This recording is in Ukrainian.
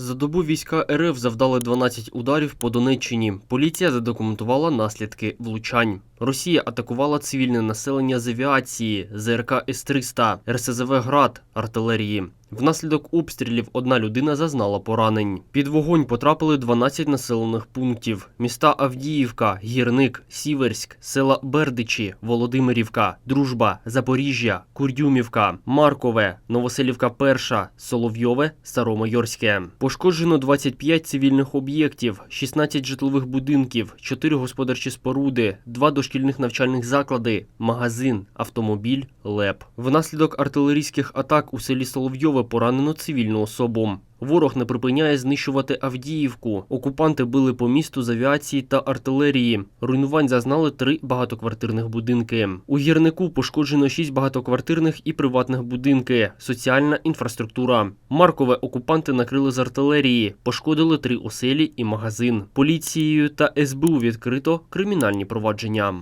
За добу війська РФ завдали 12 ударів по Донеччині. Поліція задокументувала наслідки влучань. Росія атакувала цивільне населення з авіації, ЗРК С-300, РСЗВ «Град», артилерії. Внаслідок обстрілів одна людина зазнала поранень. Під вогонь потрапили 12 населених пунктів: міста Авдіївка, Гірник, Сіверськ, села Бердичі, Володимирівка, Дружба, Запоріжжя, Курдюмівка, Маркове, Новоселівка Перша, Соловйове, Старомайорське. Пошкоджено 25 цивільних об'єктів, 16 житлових будинків, 4 господарчі споруди, 2 дошкільних навчальних заклади, магазин, автомобіль, ЛЕП. Внаслідок артилерійських атак у селі Соловйове поранено цивільну особу. Ворог не припиняє знищувати Авдіївку. Окупанти били по місту з авіації та артилерії. Руйнувань зазнали три багатоквартирних будинки. У гірнику пошкоджено шість багатоквартирних і приватних будинки, соціальна інфраструктура. Маркове окупанти накрили з артилерії, пошкодили три оселі і магазин. Поліцією та СБУ відкрито кримінальні провадження.